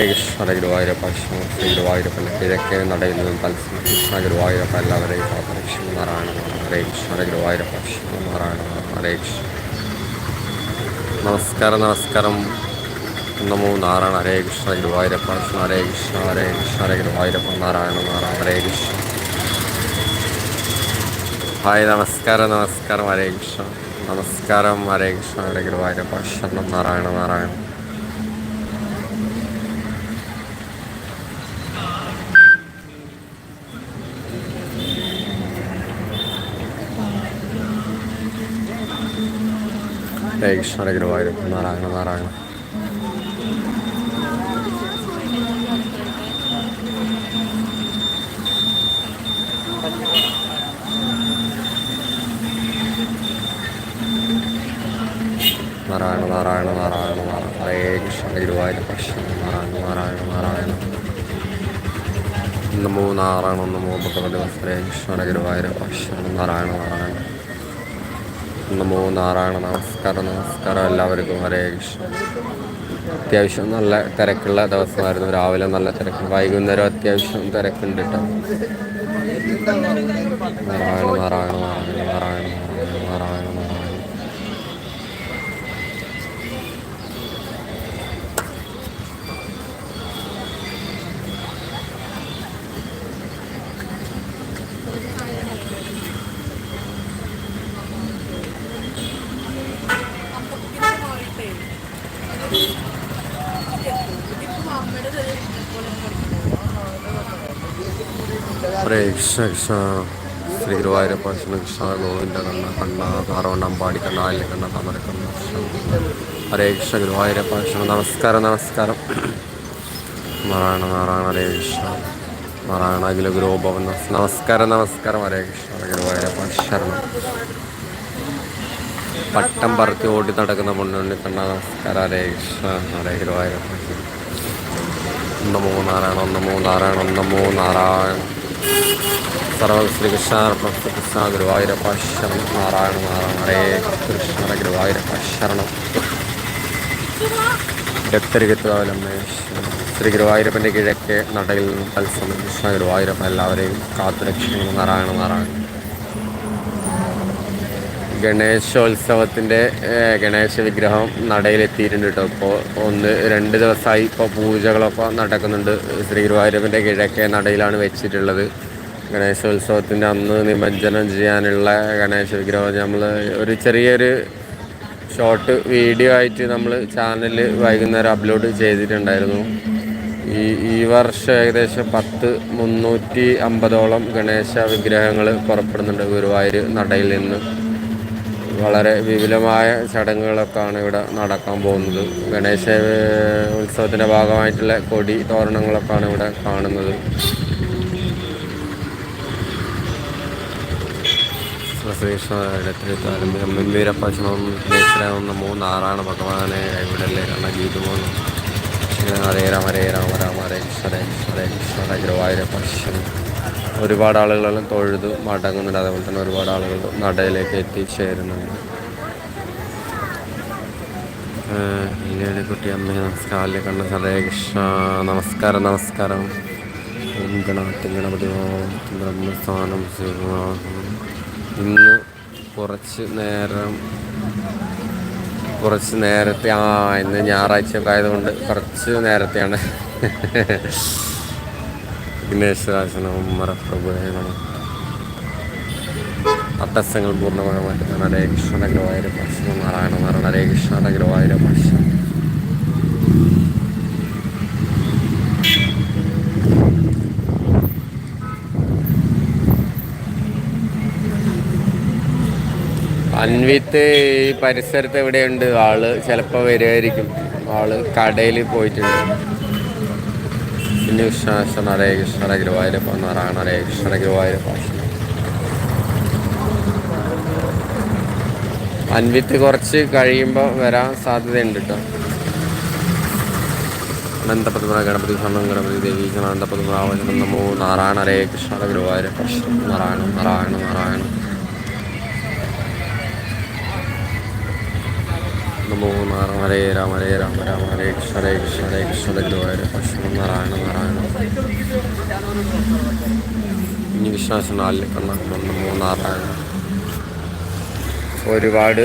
ഹരേ കൃഷ്ണ ഗുരുവായൂരപ്പ ശ്രീ ഗുരുവായൂരപ്പന്റെ കിഴക്കേ നടയിൽ നിന്നും കൃഷ്ണ ഗുരുവായൂരപ്പ എല്ലാവരെയും കാത്തരക്ഷിണ നാരായണ ഹരേ കൃഷ്ണ ഗുരുവായൂരപ്പ നാരായണ ഹരേ കൃഷ്ണ. നമസ്കാരം നമസ്കാരം. നമോ നാരായണ. ഹരേ കൃഷ്ണ ഗുരുവായൂരപ്പ കൃഷ്ണ ഹരേ കൃഷ്ണ ഹരേ കൃഷ്ണ ഹരേ ഗുരുവായൂരപ്പ നാരായണ നാരായണ. ഹരേ കൃഷ്ണ. ഹായ് നമസ്കാരം നമസ്കാരം. ഹരേ കൃഷ്ണ. നമസ്കാരം ഹരേ കൃഷ്ണ. ഹരേ ഗുരുവായൂരപ്പ ശരണം നാരായണ നാരായണ. ഹരേ കൃഷ്ണ ഗുരുവായൂരപ്പ നാരായണ നാരായണ. നാരായണ നാരായണ നാരായണ നാരായണ. ഹരേ കൃഷ്ണ ഗുരുവായൂരപ്പ ശരണം നാരായണ നാരായണ നാരായണ. നമോ നാരായണ നമോ ഭഗവതി ഹരേ കൃഷ്ണ ഗുരുവായൂരപ്പ ശരണം നാരായണ നാരായണ. നമോ നാരായണ നമസ്കാരം നമസ്കാരം എല്ലാവർക്കും. ഹരേ കൃഷ്ണ. അത്യാവശ്യം നല്ല തിരക്കുള്ള ദിവസമായിരുന്നു. രാവിലെ നല്ല തിരക്ക്. വൈകുന്നേരം അത്യാവശ്യം തിരക്കുണ്ട് കേട്ടോ നാരായണ നാരായണ നാരായണ നാരായണ നാരായണ ഹരേ കൃഷ്ണ കൃഷ്ണ ശ്രീ കൃഷ്ണ ഗോവിന്ദ കണ്ണ കണ്ണ താറവണ്ണം പാടി കണ്ണ ആലിൽ കണ്ണ താമരക്കണ്ണ ഹരേ കൃഷ്ണ ഗുരുവായൂരപ്പ കൃഷ്ണ നമസ്കാരം നമസ്കാരം. നാരായണ നാരായണ ഹരേ കൃഷ്ണ. നാരായണ അഖില ഗുരുഭവൻ നമസ്കാരം നമസ്കാരം ഹരേ കൃഷ്ണ ഗുരുവായൂരപ്പ ശരണം. പട്ടം പറത്തി ഓടി നടക്കുന്ന പൊണ്ണുണ്ണി കണ്ണ നമസ്കാരം ഹരേ കൃഷ്ണ ഹരേ ഗുരുവായൂരപ്പ നമോ നാരായണ നമോ നാരായണ നമോ നാരായണ. സർവ ശ്രീകൃഷ്ണ കൃഷ്ണ ഗുരുവായൂരപ്പ ശരണം നാരായണ നാരായണ ഹരേ കൃഷ്ണ ഗുരുവായൂരപ്പ ശരണം ശ്രീ ഗുരുവായൂരപ്പന്റെ കിഴക്കേ നടയിൽ നിന്നും തത്സമയം കൃഷ്ണ ഗുരുവായൂരപ്പ എല്ലാവരെയും കാത്തുരക്ഷിക്കുന്നു. നാരായണ നാരായണ ഗണേശോത്സവത്തിന്റെ ഗണേശ വിഗ്രഹം നടയിലെത്തിയിട്ടുണ്ട് കേട്ടോ. ഇപ്പോൾ ഒന്ന് രണ്ട് ദിവസമായി ഇപ്പോൾ പൂജകളൊക്കെ നടക്കുന്നുണ്ട്. ശ്രീ ഗുരുവായൂരപ്പന്റെ കിഴക്കേ നടയിലാണ് വെച്ചിട്ടുള്ളത്. ഗണേശോത്സവത്തിന്റെ അന്ന് നിമജ്ജനം ചെയ്യാനുള്ള ഗണേശ വിഗ്രഹം നമ്മൾ ഒരു ചെറിയൊരു ഷോർട്ട് വീഡിയോ ആയിട്ട് നമ്മൾ ചാനലിൽ വൈകുന്നേരം അപ്ലോഡ് ചെയ്തിട്ടുണ്ടായിരുന്നു. ഈ ഈ വർഷം ഏകദേശം പത്ത് മുന്നൂറ്റി അമ്പതോളം ഗണേശ വിഗ്രഹങ്ങൾ പുറപ്പെടുന്നുണ്ട് ഗുരുവായൂർ നടയിൽ നിന്ന്. വളരെ വിപുലമായ ചടങ്ങുകളൊക്കെയാണ് ഇവിടെ നടക്കാൻ പോകുന്നത്. ഗണേശ ഉത്സവത്തിന്റെ ഭാഗമായിട്ടുള്ള കൊടി തോരണങ്ങളൊക്കെയാണ് ഇവിടെ കാണുന്നത്. ശ്രീകൃഷ്ണീരപ്പശനം വിഘ്നേശ്വരം നമോ നാരായണ ഭഗവാനെ ഇവിടെ ഗീതുമോന്നു ഹരേ രാമ ഹരേ രാമ രാമ ഹരേ ഹരേ ഹരേ ഹരേ ഗുരുവായൂരപ്പശൻ ഒരുപാട് ആളുകളെല്ലാം തൊഴുത് മടങ്ങുന്നുണ്ട്. അതേപോലെ തന്നെ ഒരുപാട് ആളുകൾ നടയിലേക്ക് എത്തിച്ചേരുന്നുണ്ട് ഇങ്ങനെ കുട്ടി അമ്മ നമസ്കാരം കണ്ണ ഹരേ കൃഷ്ണ. നമസ്കാരം നമസ്കാരം. ഓം ഗണപതി ഗണപതി ഓം ബ്രഹ്മസ്ഥാനം ഇന്ന് കുറച്ച് നേരം കുറച്ച് നേരത്തെ ആ ഇന്ന് ഞായറാഴ്ച ഒക്കെ ആയതുകൊണ്ട് കുറച്ച് നേരത്തെയാണ്. വിഘ്നേശ്വരാശനം മറപ്രഭുവേണം തടസ്സങ്ങൾ പൂർണമായി മാറ്റുന്ന ഹരേ കൃഷ്ണ ഗുരുവായൂര ഭാഷണം നാരായണ നാരായണ ഹരേ കൃഷ്ണ ഗുരുവായൂര ഭാഷ അൻവിത്ത് പരിസരത്ത് എവിടെയുണ്ട്? ആൾ ചിലപ്പോൾ വരുമായിരിക്കും ആൾ കടയിൽ പോയിട്ടുണ്ട്. പിന്നെ കൃഷ്ണ ഹരേ കൃഷ്ണ ഗുരുവായൂരപ്പ നാരായണ ഹരേ കൃഷ്ണ ഗുരുവായൂരപ്പ അൻവിത്ത് കുറച്ച് കഴിയുമ്പോൾ വരാൻ സാധ്യതയുണ്ട് കേട്ടോ അനന്തപത്മ ഗണപതി സ്വർണം ഗണപതി ദേവി അനന്തപദ്മനാഭനം നമോ നാരായണ ഹരേ കൃഷ്ണ ഗുരുവായൂരപ്പ നാരായണ നാരായണ നാരായണ. നമോ നാരായണ രാമ ഹരേ രാമ രാമ ഹരേ കൃഷ്ണ ഹരേ കൃഷ്ണ ഹരേ കൃഷ്ണ നാരായണ നാരായണ. ഇനി വിശ്വാസം നാലിൽ കണ്ണാക്കണം നമോ നാരായണ. ഒരുപാട്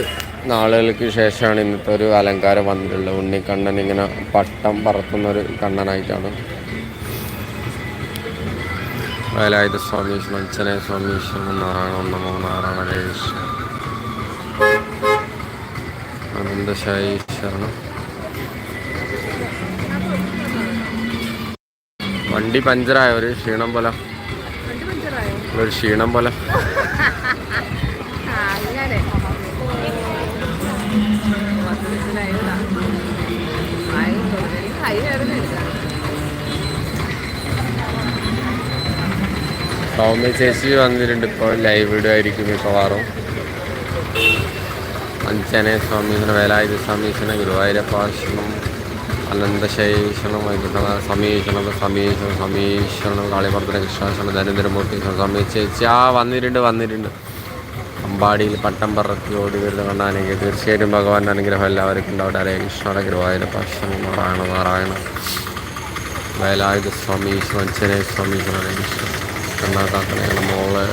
നാളുകൾക്ക് ശേഷമാണ് ഇന്നത്തെ ഒരു അലങ്കാരം വന്നിട്ടുള്ളത്. ഉണ്ണിക്കണ്ണൻ ഇങ്ങനെ പട്ടം പറത്തുന്ന ഒരു കണ്ണനായിട്ടാണ്. വേലായുധ സ്വാമീശ്വരൻ അച്ഛനെ സ്വാമീശ്വരൻ നാരായണ നമോ നാരായണ കൃഷ്ണ. ആനന്ദശായി ശരണം. വണ്ടി പഞ്ചറായ? ഒരു ക്ഷീണം പോലെ. ഒരു ക്ഷീണം പോലെ. സൗമ്യ ചേച്ചി വന്നിട്ടുണ്ട്. ഇപ്പോൾ ലൈവ് വീഡിയോ ആയിരിക്കും മിക്കവാറും. അഞ്ചനെ സ്വാമീശന വേലായുധ സ്വാമീശന ഗുരുവായൂരപ്പാശ്രണം അനന്തശേഷണം വൈകുണ്ഠ സമീഷണം സമീഷണം സമീഷണം കാളിമർദ്ദന കൃഷ്ണാസനം ധനേന്ദ്രമൂർത്തി സമീ ചേച്ചി ആ വന്നിട്ടുണ്ട് വന്നിട്ടുണ്ട്. അമ്പാടിയിൽ പട്ടം പറത്തി ഓടി വരുന്ന കണ്ടാണെങ്കിൽ തീർച്ചയായിട്ടും ഭഗവാന്റെ അനുഗ്രഹം എല്ലാവർക്കും ഉണ്ടാവട്ടെ. ഹരേ കൃഷ്ണ ഗുരുവായൂരപ്പാശ്രണം നാരായണ നാരായണ. വേലായുധ അച്ഛനെ സ്വാമീശ്വരൻ ഹരേ കൃഷ്ണ. കണ്ണാക്കാക്കണേ മോളെ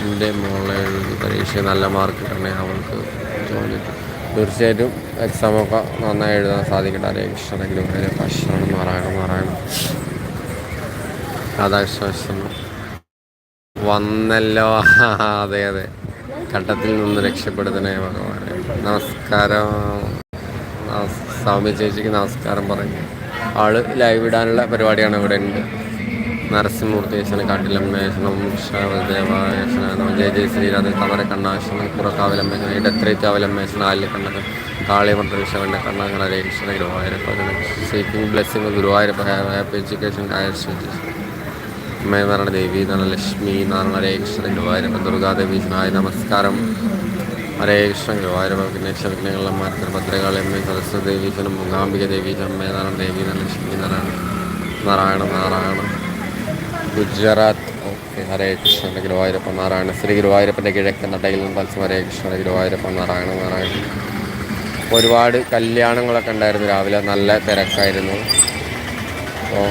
എന്റെ മോളെ പരീക്ഷ നല്ല മാർക്ക് കിട്ടണേ അവൾക്ക് ജോലി തീർച്ചയായിട്ടും എക്സാമൊക്കെ നന്നായി എഴുതാൻ സാധിക്കട്ടെ. ഹരേ കൃഷ്ണ ഗുരുവായൂർ ഭക്ഷണം നാരായണ നാരായണ രാധാകൃഷ്ണ വന്നല്ലോ. അതെ അതെ. ഘട്ടത്തിൽ നിന്ന് രക്ഷപ്പെടുത്തണേ ഭഗവാനെ. നമസ്കാരം. സ്വാമി ചേച്ചിക്ക് നമസ്കാരം പറഞ്ഞു. ആൾ ലൈവ് ഇടാനുള്ള പരിപാടിയാണ് ഇവിടെ ഉണ്ട്. നരസിംഹമൂർത്തേശന കാട്ടിലമ്മേശനം ദേവായശനം ജയ ജയ ശ്രീരാധ തമര കണ്ണാശനം പുറക്കാവലമ്മേശന ഇടത്രേക്കാവലമ്മേശന ആല്യ കണ്ണക കാളിമന്ത്രവിഷവന്റെ കണ്ണകണ രേക്ഷണ Guruvayurappa seeking blessing Guruvayurappa happy education കായർ അമ്മയനാരായണ ദേവി നാരായണ ലക്ഷ്മി നാരായണ ഹരേ കൃഷ്ണ ഗുരുവായൂരപ്പ ദുർഗാദേവി നായ നമസ്കാരം. ഹരേ കൃഷ്ണ ഗുരുവായൂരപ്പ വിഘ്നേശ വിഘ്നങ്ങളമ്മ ഭദ്രകാളി അമ്മ സരസ്വതി ദേവി ജനം മൂകാംബിക ദേവി അമ്മയനാരായണ ദേവി നാരായണ ലക്ഷ്മി നാരായണ നാരായണ നാരായണ ഗുജറാത്ത്. ഓക്കെ ഹരേ കൃഷ്ണന്റെ ഗുരുവായൂരപ്പൻ നാരായണ ശ്രീ ഗുരുവായൂരപ്പന്റെ കിഴക്കൻ നടയിൽ നിന്ന് തത്സം ഹരേ കൃഷ്ണന്റെ ഗുരുവായൂരപ്പൻ നാരായണ നാരായണ ഒരുപാട് കല്യാണങ്ങളൊക്കെ ഉണ്ടായിരുന്നു രാവിലെ. നല്ല തിരക്കായിരുന്നു. അപ്പോൾ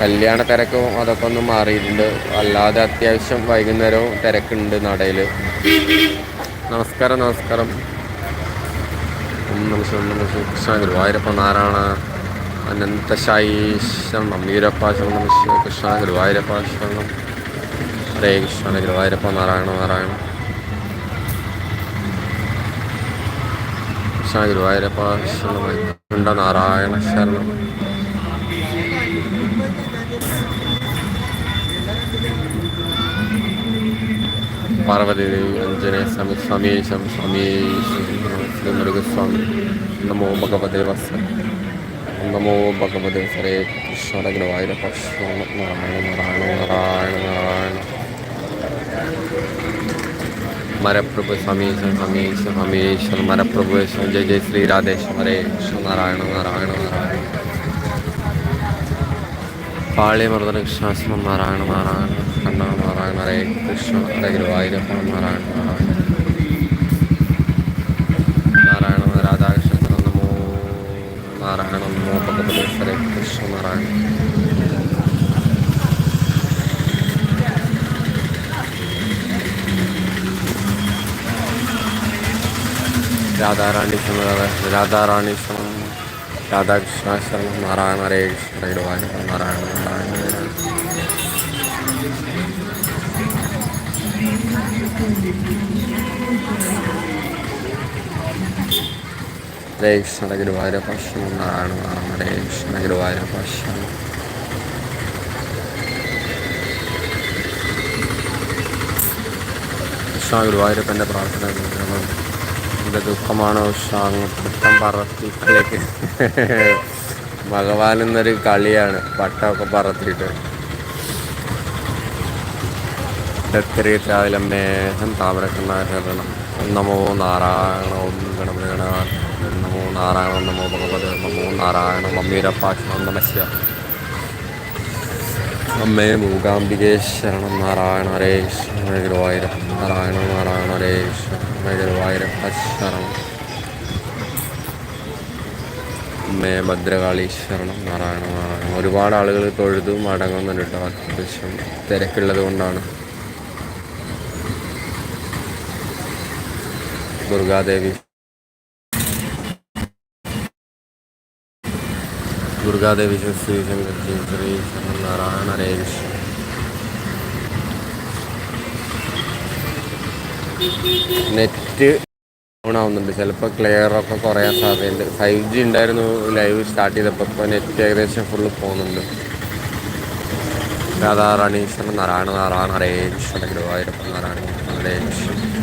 കല്യാണ തിരക്കും അതൊക്കെ ഒന്ന് മാറിയിട്ടുണ്ട്. അല്ലാതെ അത്യാവശ്യം വൈകുന്നേരവും തിരക്കുണ്ട് നടയിൽ നമസ്കാരം നമസ്കാരം. നമസ്കാരം നമസ്കാരം ശിവ നിമിഷം ശിവ കൃഷ്ണ ഗുരുവായൂരപ്പ നാരായണ. അനന്തശായി ശരണം വീരപ്പ ശരണം നമ ശിവ കൃഷ്ണ ഗുരുവായൂരപ്പ ശരണം ഹരേ കൃഷ്ണ ഗുരുവായൂരപ്പ നാരായണ നാരായണ കൃഷ്ണ ഗുരുവായൂരപ്പ ശരണം വൈകുണ്ഠ നാരായണ ശരണം നമോ ഭഗവതേ ഹരേ കൃഷ്ണ ഗുരുവായൂരപ്പ നാരായണ നാരായണ നാരായണ നാരായണ. മരപ്രഭു സമീശ സമീശ സമീശ മരപ്രഭു ജയ ജയ ശ്രീ രാധേശ്വര ഹരേ കൃഷ്ണ നാരായണ നാരായണ നാരായണ. പാളിയമർദ്ദന കൃഷ്ണാശ്രമം നാരായണ നാരായണ കണ്ണ നാരായണ ഹരേ കൃഷ്ണ ഹരേ ഗുരുവായൂരപ്പ നാരായണ നാരായണ. നാരായണ രാധാകൃഷ്ണ നമോ നാരായണ നമോ ഭഗവതേ ഹരേ കൃഷ്ണ നാരായണ രാധാറാണി ശരണം രാധാറാണി ശരണം രാധാകൃഷ്ണ ശരണം നാരായണ ഹരേ കൃഷ്ണ ഹരേ ഗുരുവായൂരപ്പ നാരായണ നാരായണ ഹരേ കൃഷ്ണ ഗുരുവായൂരപ്പ നാരായണ ഹരേ കൃഷ്ണ ഗുരുവായൂരപ്പ ശരണം കൃഷ്ണ ഗുരുവായൂരപ്പന്റെ പ്രാർത്ഥന. എന്റെ ദുഃഖമാണ് ഉഷാങ് പട്ടം പറത്തിയിട്ടിലേക്ക് ഭഗവാൻ എന്നൊരു കളിയാണ് പട്ടമൊക്കെ പറത്തിയിട്ട്. രാവിലമ്മേഹം താമരക്കണ്ണാരണം നമോ നാരായണ ഓം ഗണപതി ഗണ നമോ നാരായണ നമോ ഭഗവത് നമോ നാരായണ മമ്മീരപ്പാക്ഷണം നമസ്യ അമ്മേ മൂകാംബികേ ശരണം നാരായണ ഹരേ കൃഷ്ണ ഗുരുവായൂരപ്പ നാരായണ നാരായണ ഹരേ കൃഷ്ണ ഗുരുവായൂരപ്പ ശരണം. അമ്മേ ഭദ്രകാളി ശരണം നാരായണ നാരായണ. ഒരുപാട് ആളുകൾ തൊഴുതു മടങ്ങുന്നുണ്ട് കേട്ടോ അത്യാവശ്യം തിരക്കുള്ളത് കൊണ്ടാണ്. ദുർഗാദേവി ദുർഗാദേവി ശ്രീ ശങ്കർജി ശ്രീ ശരണം നാരായണ കൃഷ്ണ നെറ്റ് ഓൺ ആവുന്നുണ്ട് ചിലപ്പോൾ ക്ലിയർ ഒക്കെ കുറയാൻ സാധ്യതയുണ്ട്. ഫൈവ് ജി ഉണ്ടായിരുന്നു ലൈവ് സ്റ്റാർട്ട് ചെയ്തപ്പോൾ ഇപ്പോൾ നെറ്റ് ഏകദേശം ഫുള്ള് പോകുന്നുണ്ട്. രാധാറാണീശ്വരൻ നാരായണ നാരായണ ഹരേ കൃഷ്ണ ഗുരുവായൂരപ്പൻ നാരായണ കൃഷ്ണ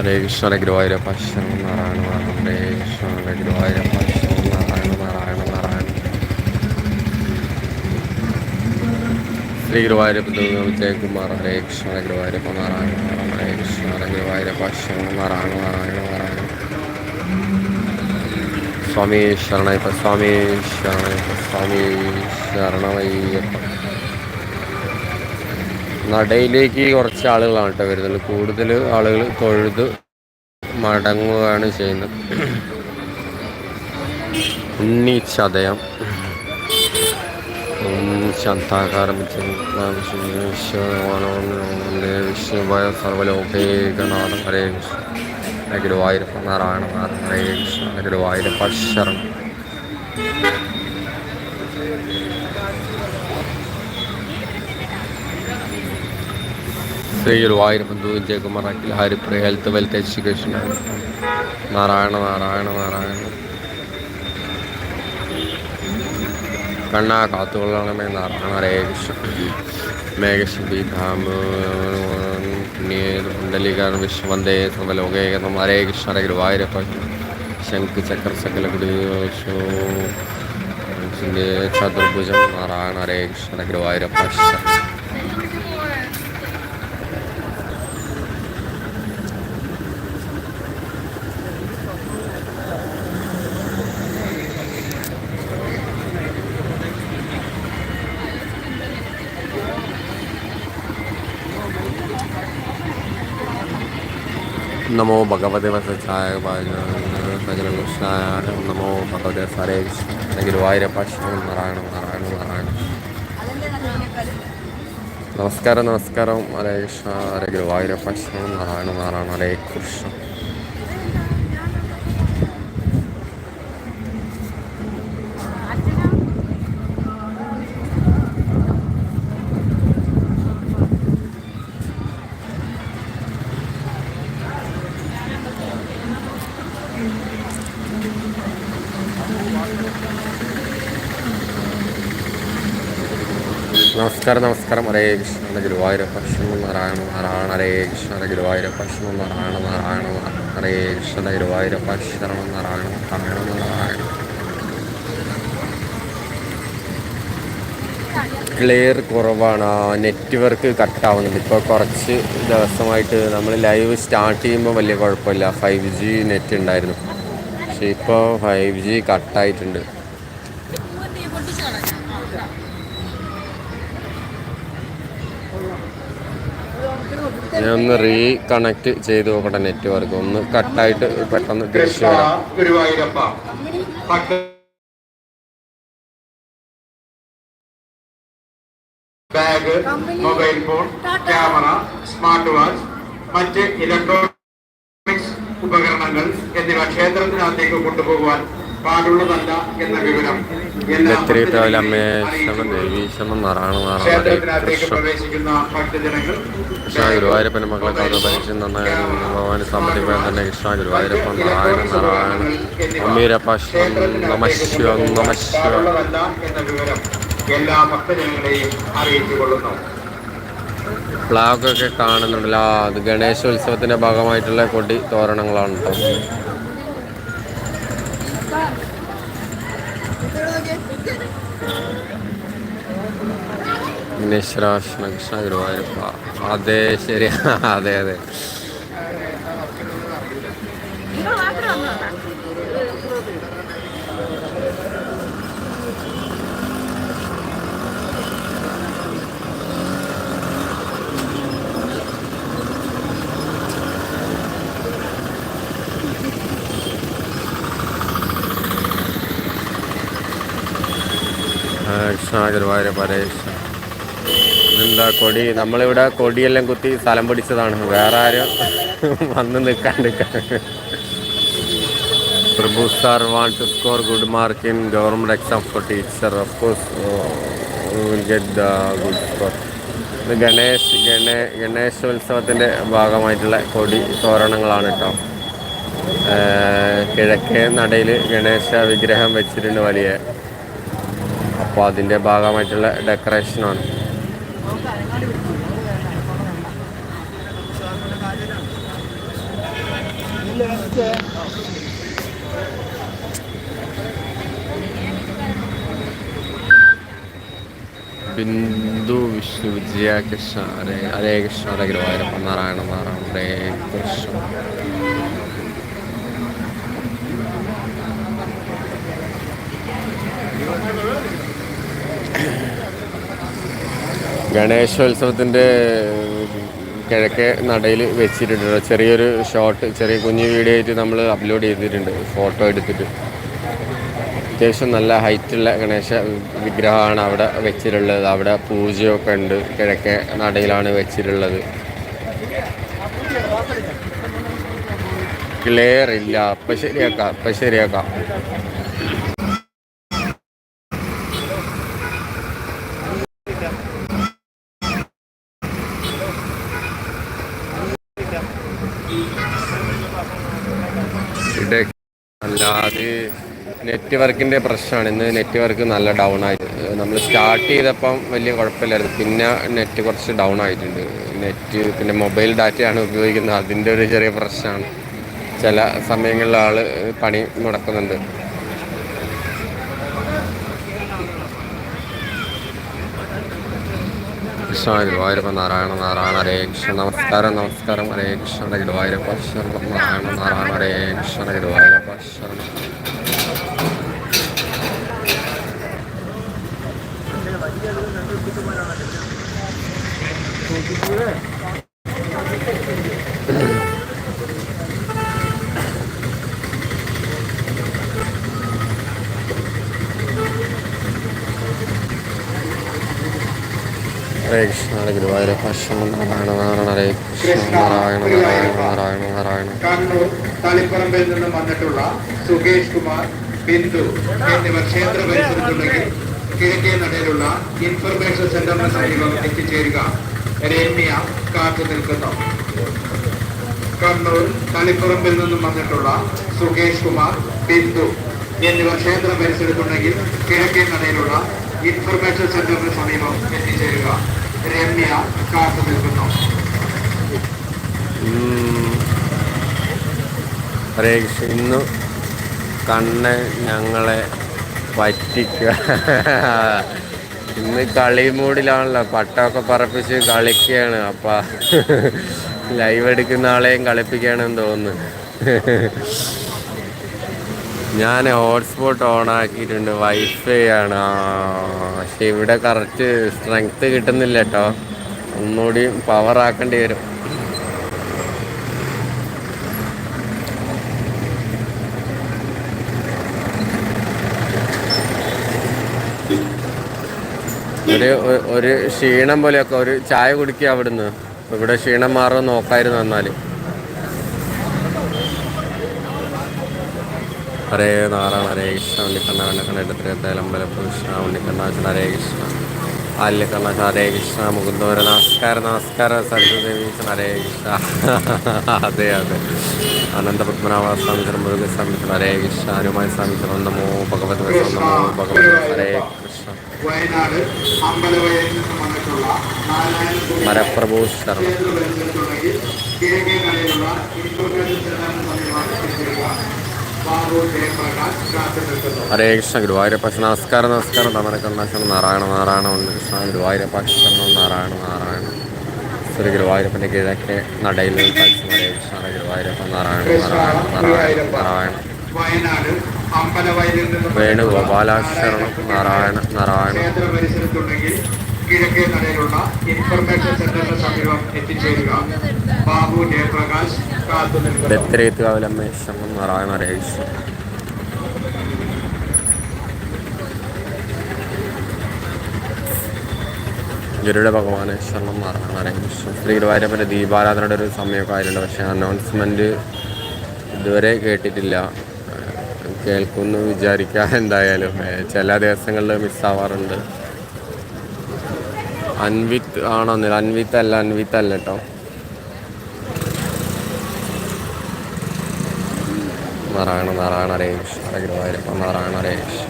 ഹരേ കൃഷ്ണ ഹരേ ഗുരുവായൂരപ്പ ശരണം നാരായണ നാരായണ ഹരേ കൃഷ്ണ ഹരേ ഗുരുവായൂരപ്പ ശരണം നാരായണ നാരായണ നാരായണ ശ്രീ ഗുരുവായൂരപ്പ വിജയകുമാർ ഹരേ കൃഷ്ണ ഹരേ ഗുരുവായൂരപ്പ നാരായണ നാരായണ ഹരേ കൃഷ്ണ ഹരേ ഗുരുവായൂരപ്പ ശരണം നാരായണ നാരായണ നാരായണ സ്വാമി ശരണയ്യപ്പ സ്വാമി ശരണയ്യപ്പ സ്വാമി ശരണമയ്യപ്പ നടയിലേക്ക് കുറച്ച് ആളുകളാണ് കേട്ടോ വരുന്നത്. കൂടുതൽ ആളുകൾ തൊഴുത് മടങ്ങുകയാണ് ചെയ്യുന്നത്. ഉണ്ണി ചതയം ശാന്താകാരം വിഷ്ണുവായ സർവലോകേകനാഥം ഹരേ കൃഷ്ണ. ഗുരുവായൂരപ്പ നാരായണ നാരായണ ഹരേ കൃഷ്ണ. ഗുരുവായൂരപ്പ ശരണം. Shri Guruvayurappan Vijayakumar Akhil Haripriya health wealth education Narayana Narayana Narayana. കണ്ണാ കാത്തുകൊള്ളണമേ നാരായണ ഹരേ കൃഷ്ണ. മേഘശ്രീ ധാമ പുണ്ഡലീകരണം വിശ്വവന്ദേ സർവലോകേകനം ഹരേ കൃഷ്ണ ഹരേ ഗുരുവായൂരപ്പ ശംഖ് ചക്ര സകല കുടിശോ ചതുർഭുജം നാരായണ ഹരേ കൃഷ്ണ ഗുരുവായൂരപ്പ നമോ ഭഗവതി വസായ സജനകൃഷ്ണായ നമോ ഭഗവതി ഹരേ കൃഷ്ണ ഗുരുവായൂരപ്പ ശരണം നാരായണ നാരായണ നാരായണ. നമസ്കാരം നമസ്കാരം. ഹരേ കൃഷ്ണ ഹരേ ഗുരുവായൂരപ്പ ശരണം നാരായണ നാരായണ. ഹരേ കൃഷ്ണ. നമസ്കാരം നമസ്കാരം. ഹരേ കൃഷ്ണ ഗുരുവായൂര ശരണം നാരായണ നാരായണ ഹരേ കൃഷ്ണ ഗുരുവായൂര ശരണം നാരായണ നാരായണ ഹരേ കൃഷ്ണ ഗുരുവായൂര ശരണം നാരായണ നാരായണ നാരായണ. ക്ലിയർ കുറവാണ്. നെറ്റ്വർക്ക് കട്ടാവുന്നുണ്ട് ഇപ്പോൾ കുറച്ച് ദിവസമായിട്ട് നമ്മൾ ലൈവ് സ്റ്റാർട്ട് ചെയ്യുമ്പോൾ വലിയ കുഴപ്പമില്ല. ഫൈവ് ജി നെറ്റ് ഉണ്ടായിരുന്നു. പക്ഷേ ഇപ്പോൾ ഫൈവ് ജി കട്ടായിട്ടുണ്ട് ഞാൻ ഒന്ന് റീ കണക്ട് ചെയ്ത് നോക്കട്ടെ നെറ്റ്വർക്ക് ഒന്ന് കട്ടായിട്ട് പെട്ടെന്ന് mobile phone camera smart watch മറ്റ് ഇലക്ട്രോണിക്സ് ഉപകരണങ്ങൾ എന്നിവ ക്ഷേത്രത്തിനകത്തേക്ക് കൊണ്ടുപോകുവാൻ പാടുള്ളതല്ല എന്ന വിവരം മക്കളെ കാത്തു പരീക്ഷ നന്നായിരുന്നു ഭഗവാൻ സാമ്പത്തിക തന്നെ കൃഷ്ണ ഗുരുവായൂരപ്പൻ നാരായണ നാരായണ അമ്മീരപ്പ നമ ശിവ നമ ശിവ പാടുള്ളതല്ല എന്ന വിവരം എല്ലാ ഭക്തജനങ്ങളെയും അറിയിച്ചു കൊള്ളുന്നു ഫ്ലാഗൊക്കെ കാണുന്നുണ്ടല്ലോ. അത് ഗണേശോത്സവത്തിന്റെ ഭാഗമായിട്ടുള്ള കൊടി തോരണങ്ങളാണ് കേട്ടോ. വിഘ്നേശ്വര കൃഷ്ണ ഗുരുവായൂരപ്പ അതെ ശരി അതെ അതെ കൃഷ്ണ ഗുരുവായൂരപ്പ കൃഷ്ണ കൊടി? നമ്മളിവിടെ കൊടിയെല്ലാം കുത്തി സ്ഥലം പിടിച്ചതാണ്. വേറെ ആരും വന്ന് നിൽക്കാണ്ടിരിക്കാൻ Prabhu sir want to score good mark in government exam for teacher of course get the good score ഇത് ഗണേശ് ഗണേ ഗണേശോത്സവത്തിന്റെ ഭാഗമായിട്ടുള്ള കൊടി തോരണങ്ങളാണ് കേട്ടോ കിഴക്കേ നടയിൽ ഗണേശ വിഗ്രഹം വെച്ചിട്ടുണ്ട് വലിയ. അപ്പോൾ അതിന്റെ ഭാഗമായിട്ടുള്ള ഡെക്കറേഷനാണ് ബിന്ദു വിഷ്ണു വിജയ കൃഷ്ണ ഹരേ ഹരേ കൃഷ്ണ ഹരേ ഗുരുവായൂരപ്പ നാരായണ നാരായണ ഹരേ കൃഷ്ണ ഗണേശോത്സവത്തിന്റെ കിഴക്കേ നടയിൽ വെച്ചിട്ടുണ്ട് ചെറിയൊരു ഷോർട്ട് ചെറിയ കുഞ്ഞു വീഡിയോ ആയിട്ട് നമ്മൾ അപ്ലോഡ് ചെയ്തിട്ടുണ്ട്. ഫോട്ടോ എടുത്തിട്ട്. അത്യാവശ്യം നല്ല ഹൈറ്റുള്ള ഗണേശ വിഗ്രഹമാണ് അവിടെ വെച്ചിട്ടുള്ളത്. അവിടെ പൂജയൊക്കെ ഉണ്ട്. കിഴക്കേ നടയിലാണ് വെച്ചിട്ടുള്ളത്. ക്ലിയർ ഇല്ല. അപ്പം ശരിയാക്കാം. അപ്പം ശരിയാക്കാം ഇവിടെ അല്ലാതെ നെറ്റ്വർക്കിന്റെ പ്രശ്നമാണ്. ഇന്ന് നെറ്റ്വർക്ക് നല്ല ഡൗൺ ആയിട്ട് നമ്മൾ സ്റ്റാർട്ട് ചെയ്തപ്പം വലിയ കുഴപ്പമില്ലായിരുന്നു. പിന്നെ നെറ്റ് കുറച്ച് ഡൗൺ ആയിട്ടുണ്ട്. നെറ്റ് പിന്നെ മൊബൈൽ ഡാറ്റയാണ് ഉപയോഗിക്കുന്നത്. അതിന്റെ ഒരു ചെറിയ പ്രശ്നമാണ്. ചില സമയങ്ങളിൽ ആൾ പണി മുടക്കുന്നുണ്ട്. കൃഷ്ണ ഗുരുവായൂരപ്പ നാരായണ നാരായണ ഹരേ കൃഷ്ണ. നമസ്കാരം നമസ്കാരം. ഹരേ കൃഷ്ണ ഗുരുവായൂരപ്പ ശരണം നാരായണ നാരായണ ഹരേ കൃഷ്ണ ഗുരുവായൂരപ്പ ഹരേ കൃഷ്ണ ഗുരുവായൂരപ്പ ശരണം നാരായണ നാരായണ ഹരേ കൃഷ്ണ നാരായണ നാരായണ നാരായണ നാരായണ. കണ്ണൂർ തളിപ്പറമ്പിൽ നിന്നും വന്നിട്ടുള്ള സുകേഷ് കുമാർ ബിന്ദു എന്നിവർ ക്ഷേത്ര പരിസരത്തുണ്ടെങ്കിൽ കിഴക്കേ നടയിലുള്ള ഇൻഫർമേഷൻ സെന്ററിന് സമീപം എത്തിച്ചേരുക. രമ്യ കാത്തു നിൽക്കുന്നു. കണ്ണൂർ തളിപ്പറമ്പിൽ നിന്നും വന്നിട്ടുള്ള സുകേഷ് കുമാർ ബിന്ദു എന്നിവർ ക്ഷേത്രം പരിസരത്തുണ്ടെങ്കിൽ കിഴക്കേ നടയിലുള്ള ഇൻഫർമേഷൻ സെന്ററിന് സമീപം എത്തിച്ചേരുക. രമ്യ കാത്തു നിൽക്കുന്നു. ഹരേ ഇന്ന് കണ്ണ് ഞങ്ങളെ പറ്റിക്കുക ഇന്ന് കളി മൂഡിലാണല്ലോ. പട്ടമൊക്കെ പറപ്പിച്ച് കളിക്കുകയാണ് അപ്പ ലൈവ് എടുക്കുന്ന ആളെയും കളിപ്പിക്കുകയാണെന്ന് തോന്നുന്നു. ഞാൻ ഹോട്ട്സ്പോട്ട് ഓൺ ആക്കിയിട്ടുണ്ട്. വൈഫൈ ആണ്. പക്ഷെ ഇവിടെ കറക്റ്റ് സ്ട്രെങ്ത് കിട്ടുന്നില്ല കേട്ടോ ഒന്നുകൂടി പവർ ആക്കേണ്ടി വരും. ഒരു ഒരു ക്ഷീണം പോലെയൊക്കെ ഒരു ചായ കുടിക്കുക അവിടുന്ന്. ഇവിടെ ക്ഷീണം മാറുമെന്ന് നോക്കായിരുന്നു എന്നാൽ. ഹരേ നാരായണ ഹരേ കൃഷ്ണ ഉണ്ണിക്കണ്ണ കണ്ണെടുത്തമ്പല കൃഷ്ണ ഉണ്ണിക്കണ്ണാച്ചൻ ഹരേ കൃഷ്ണ. ആല്യക്കണ്ണാച്ചൻ ഹരേ കൃഷ്ണ മുകുന്ദോര നമസ്കാരം നമസ്കാരം സരസ്വദേവീച്ചൻ ഹരേ കൃഷ്ണ. അതെ അതെ. അനന്തപത്മനാഭ സ്വാമിച്ചൻ മുരുകസ്വാമിച്ചൻ ഹരേ കൃഷ്ണ ഹനുമാൻ സ്വാമി നമോ ഭഗവത് ഭഗവത് ഹരേ കൃഷ്ണ. വയനാട് അമ്പലവയലിൽ നിന്നും വന്നിട്ടുള്ള നാരായണ മരപ്രഭു ശർമ്മ ഹരേ കൃഷ്ണ ഗുരുവായൂരപ്പ നമസ്കാരം നമസ്കാരം. തമരക്കണ്ണാശനം നാരായണ നാരായണ ഉണ്ട് കൃഷ്ണ ഗുരുവായൂരപ്പ ശരണം നാരായണ നാരായണ. ശ്രീ ഗുരുവായൂരപ്പന്റെ കിഴക്കെ നടയിൽ ഹരേ കൃഷ്ണ ഗുരുവായൂരപ്പൻ ഗുരുവായൂരപ്പ നാരായണ നാരായണ നാരായണ വയനാട് നാരായണ വേണുഗോപാലാശരണം നാരായണ നാരായണ കിഴക്കേ നടയിലുള്ള ഇൻഫർമേഷൻ സെന്ററിന് സമീപം എത്തിച്ചേരുക. ബാബു ജയപ്രകാശ് ദത്തരേത്തുകാവിലമ്മേ നാരായണ കൃഷ്ണ. ഗരുഡ ഭഗവാനെ ശരണം നാരായണ ഹരേ ശ്രീ ഗുരുവായൂരപ്പന്റെ ദീപാരാധനയുടെ ഒരു സമയമൊക്കെ ആയിട്ടുണ്ട് പക്ഷേ അനൗൺസ്മെന്റ് ഇതുവരെ കേട്ടിട്ടില്ല. കേൾക്കുമെന്ന് വിചാരിക്കാം എന്തായാലും. ചില ദിവസങ്ങളിൽ മിസ്സാവാറുണ്ട്. അൻവിത്ത് ആണോ എന്നില്ല അൻവിത്ത് അല്ല അൻവിത്ത് അല്ല കേട്ടോ. നാരായണ നാരായണ ഹരേ ഗുരുവായൂരപ്പ നാരായണ കൃഷ്ണ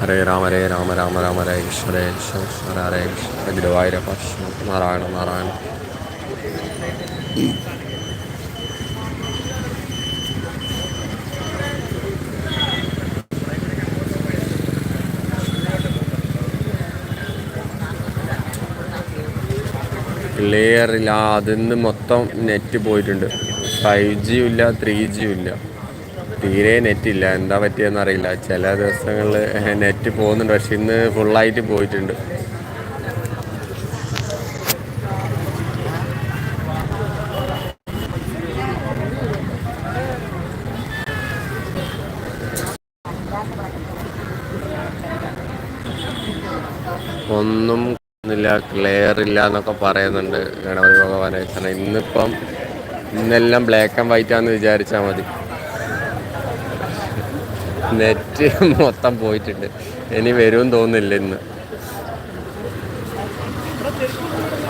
ഹരേ രാമ ഹരേ രാമ രാമ രാമ ഹരേ കൃഷ്ണ ഹരേ കൃഷ്ണ കൃഷ്ണ ഹരേ കൃഷ്ണ ഗുരുവായൂരപ്പ നാരായണ നാരായണ ക്ലിയർ ഇല്ല. അതിന്ന് മൊത്തം നെറ്റ് പോയിട്ടുണ്ട്. ഫൈവ് ജിയും ഇല്ല ത്രീ ജിയും ഇല്ല. തീരെ നെറ്റ് ഇല്ല. എന്താ പറ്റിയെന്ന് അറിയില്ല. ചില ദിവസങ്ങളിൽ നെറ്റ് പോകുന്നുണ്ട്. പക്ഷെ ഇന്ന് ഫുള്ളായിട്ട് പോയിട്ടുണ്ട് ഒന്നും ഇല്ല ക്ലിയർ ഇല്ല എന്നൊക്കെ പറയുന്നുണ്ട് ഗണപതി ഭഗവാനെ ഇന്നിപ്പം ഇന്നെല്ലാം ബ്ലാക്ക് ആൻഡ് വൈറ്റ് ആണെന്ന് വിചാരിച്ചാൽ മതി. നെറ്റ് മൊത്തം പോയിട്ടുണ്ട്. ഇനി വരുമെന്ന് തോന്നുന്നില്ല ഇന്ന്.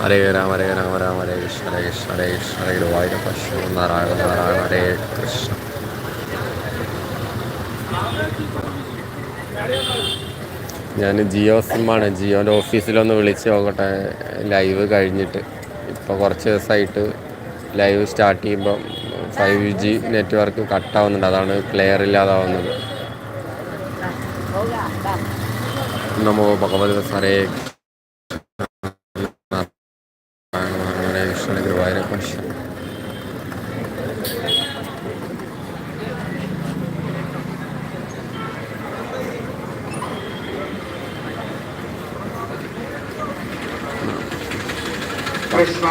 ഹരേ രാമ ഹരേ രാമ രാമ ഹരേ കൃഷ്ണ ഹരേ കൃഷ്ണ ഹരേ കൃഷ്ണ ഹരേ ഗുരുവായൂരപ്പ നാരായണ നാരായണ ഹരേ കൃഷ്ണ. ഞാൻ ജിയോ സിമ്മാണ്. ജിയോന്റെ ഓഫീസിലൊന്ന് വിളിച്ച് നോക്കട്ടെ. ലൈവ് കഴിഞ്ഞിട്ട്. ഇപ്പോൾ കുറച്ച് ദിവസമായിട്ട് ലൈവ് സ്റ്റാർട്ട് ചെയ്യുമ്പം ഫൈവ് ജി നെറ്റ്വർക്ക് കട്ടാവുന്നുണ്ട്. അതാണ് ക്ലിയർ ഇല്ലാതാവുന്നത്. നമോ ഭഗവതി ഹരേ ഹരേ കൃഷ്ണ ഗുരുവായൂരപ്പ ശിവ കൃഷ്ണ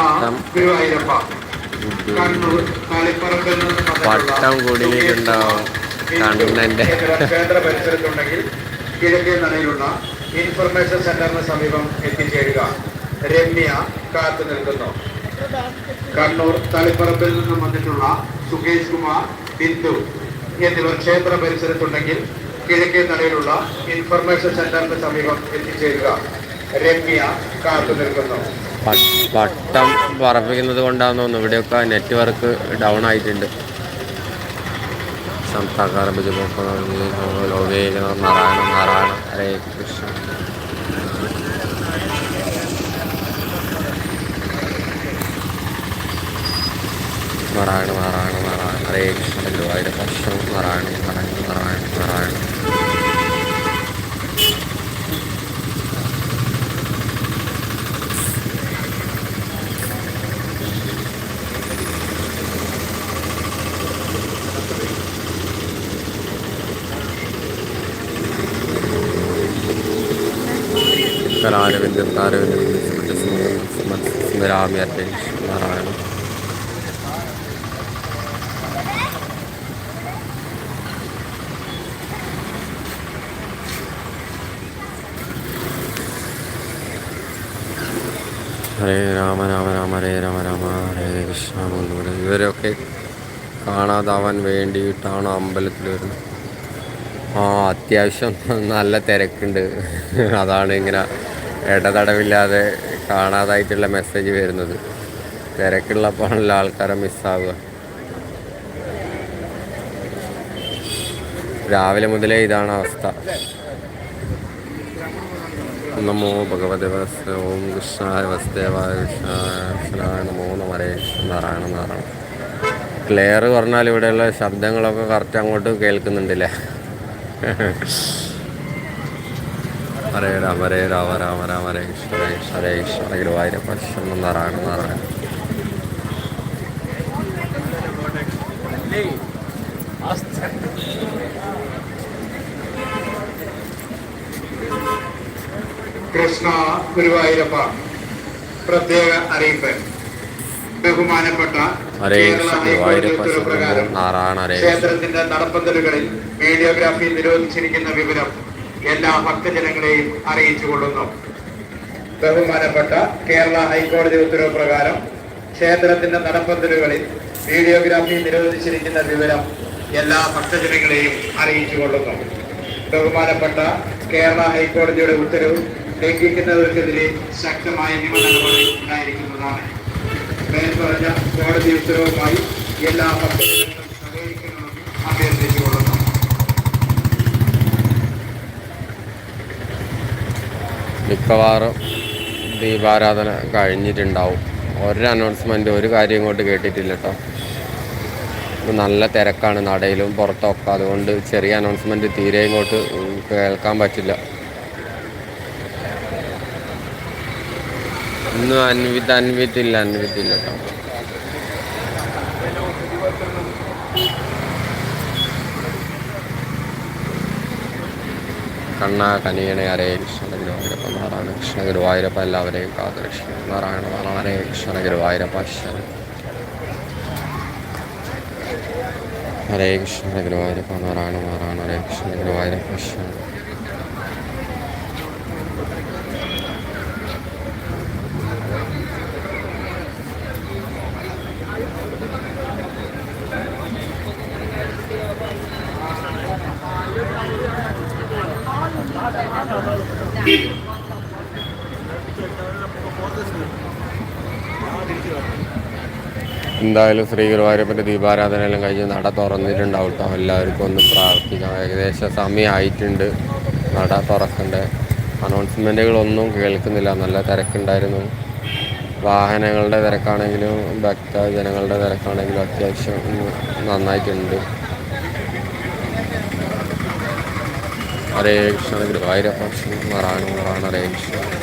ഗുരുവായൂരപ്പ പട്ടം കൂടിയിട്ടുണ്ടാവും കണ്ണന്റെ. കേന്ദ്ര പരിസരത്തുണ്ടെങ്കിൽ കിഴക്കേ നടയിലുള്ള ഇൻഫർമേഷൻ സെന്ററിന് സമീപം എത്തിച്ചേരുക. രമ്യ കാത്തു നിൽക്കുന്നു. കണ്ണൂർ തളിപ്പറമ്പിൽ നിന്നും വന്നിട്ടുള്ള സുകേഷ് കുമാർ ബിന്ദു എന്നിവർ ക്ഷേത്ര പരിസരത്തുണ്ടെങ്കിൽ കിഴക്കേ നടയിലുള്ള ഇൻഫർമേഷൻ സെന്ററിന് സമീപം എത്തിച്ചേരുക. രമ്യ കാത്തു നിൽക്കുന്നു. പട്ടം പറപ്പിക്കുന്നത് കൊണ്ടാന്ന് തോന്നുന്നു. ഇവിടെയൊക്കെ നെറ്റ്വർക്ക് ഡൗൺ ആയിട്ടുണ്ട്. സംസ്ഥാകാര ലോകേക നാരായണ നാരായണ ഹരേ കൃഷ്ണ. നാരായണ നാരായണ നാരായണ ഹരേ കൃഷ്ണ ഗുരുവായൂരപ്പ നാരായണ നാരായണ നാരായണ നാരായണ കലാരവിന്ദം താരവിന്ദം സ്മരാമി കൃഷ്ണ നാരായണ ഹരേ രാമ രാമ രാമ ഹരേ രാമ രാമ ഹരേ കൃഷ്ണ ഇവരൊക്കെ കാണാതാവാൻ വേണ്ടിയിട്ടാണ് അമ്പലത്തിൽ വരുന്നത്. ആ അത്യാവശ്യം നല്ല തിരക്കുണ്ട്. അതാണ് ഇങ്ങനെ ഇടതടവില്ലാതെ കാണാതായിട്ടുള്ള മെസ്സേജ് വരുന്നത്. തിരക്കുള്ളപ്പോഴുള്ള ആൾക്കാരെ മിസ്സാവുക രാവിലെ മുതലേ ഇതാണ് അവസ്ഥ. നമോ ഭഗവതി ഓം കൃഷ്ണായ വസ്ദേവായ കൃഷ്ണായ നമോ നമരേ നാരായണ നാരായണ. ക്ലിയർ പറഞ്ഞാൽ ഇവിടെയുള്ള ശബ്ദങ്ങളൊക്കെ കറക്റ്റ് അങ്ങോട്ട് കേൾക്കുന്നുണ്ടല്ലേ? ഹരേ രാമ ഹരേ രാമ രാമ രാമ ഹരേ കൃഷ്ണ ഹരേ കൃഷ്ണ ഹരേ കൃഷ്ണ ഗുരുവായൂരപ്പ ശരണം നാരായണ നാരായണ കൃഷ്ണ ഗുരുവായൂരപ്പ പ്രത്യേക അറിയിപ്പ്. ബഹുമാനപ്പെട്ട നാരായണ ക്ഷേത്രത്തിന്റെ നടപ്പന്തലുകളിൽ വീഡിയോഗ്രാഫി നിരോധിച്ചിരിക്കുന്ന വിവരം എല്ലാ ഭക്തജനങ്ങളെയും അറിയിച്ചുകൊള്ളുന്നു. ബഹുമാനപ്പെട്ട കേരള ഹൈക്കോടതി ഉത്തരവ് പ്രകാരം ക്ഷേത്രത്തിന്റെ നടപ്പന്തലുകളിൽ വീഡിയോഗ്രാഫി നിരോധിച്ചിരിക്കുന്ന വിവരം എല്ലാ ഭക്തജനങ്ങളെയും അറിയിച്ചുകൊള്ളുന്നു. ബഹുമാനപ്പെട്ട കേരള ഹൈക്കോടതിയുടെ ഉത്തരവ് ലംഘിക്കുന്നവർക്കെതിരെ ശക്തമായ നടപടി ഉണ്ടായിരിക്കുന്നതാണ്. മേൽപ്പറഞ്ഞ കോടതി ഉത്തരവുമായി എല്ലാ ഭക്തജനങ്ങളും സഹകരിക്കണമെന്ന് അഭ്യർത്ഥിച്ചുകൊള്ളുന്നു മിക്കവാറും ദീപാരാധന കഴിഞ്ഞിട്ടുണ്ടാവും. ഒരു അനൗൺസ്മെന്റ് ഒരു കാര്യം ഇങ്ങോട്ട് കേട്ടിട്ടില്ല കേട്ടോ നല്ല തിരക്കാണ് നടയിലും പുറത്തൊക്കെ. അതുകൊണ്ട് ചെറിയ അനൗൺസ്മെന്റ് തീരെ ഇങ്ങോട്ട് കേൾക്കാൻ പറ്റില്ല. ഇന്ന് അൻവിത്ത് അൻവിത്തില്ല അൻവിത്തില്ല കേട്ടോ കണ്ണാ കനിയണ കൃഷ്ണ നാരായണ കൃഷ്ണ ഗുരുവായൂരപ്പ എല്ലാവരെയും കാത്തുരക്ഷിക്കും നാരായണ നാരായണ കൃഷ്ണ ഗുരുവായൂരപ്പ ശരണം ഹരേ കൃഷ്ണ ഗുരുവായൂരപ്പ നാരായണ നാരായണ ഹരേ കൃഷ്ണ ഗുരുവായൂരപ്പ ശരണം എന്തായാലും ശ്രീ ഗുരുവായൂരപ്പന്റെ ദീപാരാധന എല്ലാം കഴിഞ്ഞ് നട തുറന്നിട്ടുണ്ടാവും കേട്ടോ. എല്ലാവർക്കും ഒന്ന് പ്രാർത്ഥിക്കാം. ഏകദേശം സമയമായിട്ടുണ്ട്. നട തുറക്കണ്ടേ. അനൗൺസ്മെന്റുകളൊന്നും കേൾക്കുന്നില്ല. നല്ല തിരക്കുണ്ടായിരുന്നു. വാഹനങ്ങളുടെ തിരക്കാണെങ്കിലും ഭക്തജനങ്ങളുടെ തിരക്കാണെങ്കിലും അത്യാവശ്യം നന്നായിട്ടുണ്ട്. ഹരേ കൃഷ്ണ. ഗുരുവായൂരപ്പ നാരായണ മറാണ് ഹരേ കൃഷ്ണ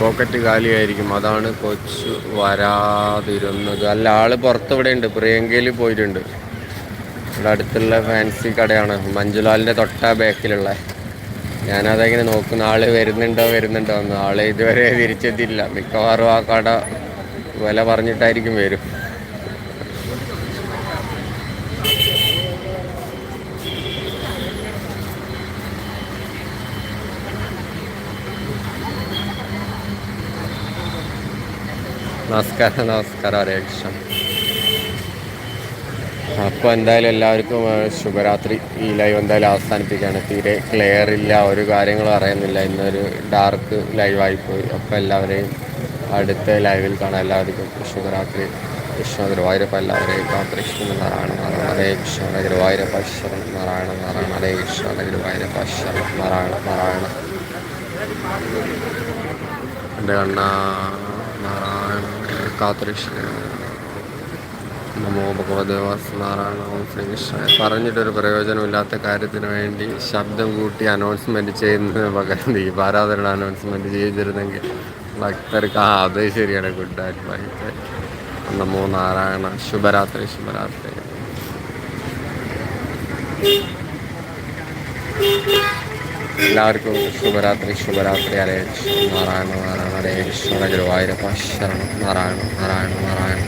പോക്കറ്റ് കാലിയായിരിക്കും. അതാണ് കൊച്ച് വരാതിരുന്നത്. അല്ല ആൾ പുറത്തിവിടെ ഉണ്ട് പ്രിയങ്കയിൽ പോയിട്ടുണ്ട്. ഇവിടെ അടുത്തുള്ള ഫാൻസി കടയാണ്. മഞ്ജുലാലിന്റെ തൊട്ട ബാക്കിലുള്ള ഞാനതങ്ങനെ നോക്കുന്ന ആൾ വരുന്നുണ്ടോ വരുന്നുണ്ടോ എന്ന് ആൾ ഇതുവരെ തിരിച്ചെത്തിയില്ല മിക്കവാറും ആ കട വില പറഞ്ഞിട്ടായിരിക്കും വരും. നമസ്കാരം നമസ്കാരം ഹരേ കൃഷ്ണൻ അപ്പോൾ എന്തായാലും എല്ലാവർക്കും ശുഭരാത്രി. ഈ ലൈവ് എന്തായാലും അവസാനിപ്പിക്കുകയാണ്. തീരെ ക്ലിയർ ഇല്ല ഒരു കാര്യങ്ങളും അറിയുന്നില്ല. ഇന്നൊരു ഡാർക്ക് ലൈവായിപ്പോയി അപ്പോൾ എല്ലാവരെയും അടുത്ത ലൈവിൽ കാണാം. എല്ലാവർക്കും ശുഭരാത്രി. കൃഷ്ണ ഗുരുവായൂരപ്പ എല്ലാവരെയും കാത്തൃഷ്ണൻ നാരായണ നാരായണ ഹരേ കൃഷ്ണ ഗുരുവായൂരപ്പ ശരണം നാരായണ നാരായണ ഹരേ കൃഷ്ണ ഗുരുവായൂരപ്പ ശരണം നാരായണ നാരായണ. എന്റെ കണ്ണ നാരായണ. കാത്തികൃഷ്ണ നമോ ഭഗവദേവാസ് നാരായണ ഓം ശ്രീകൃഷ്ണ പറഞ്ഞിട്ടൊരു പ്രയോജനമില്ലാത്ത കാര്യത്തിന് വേണ്ടി ശബ്ദം കൂട്ടി അനൗൺസ്മെന്റ് ചെയ്യുന്നതിന് പകരം ദീപാരാധന അനൗൺസ്മെന്റ് ചെയ്തിരുന്നെങ്കിൽ ഭക്തർക്ക് ആ അത് ശരിയാണ്. ഗുഡ് അഡ്വൈസ് നമോ നാരായണ ശുഭരാത്രി ശുഭരാത്രി. എല്ലാവർക്കും ശുഭരാത്രി ശുഭരാത്രി ഹരേ കൃഷ്ണ നാരായണ നാരായണ ഹരേ കൃഷ്ണ ഗുരുവായൂരപ്പ ശരണം നാരായണ നാരായണ നാരായണ.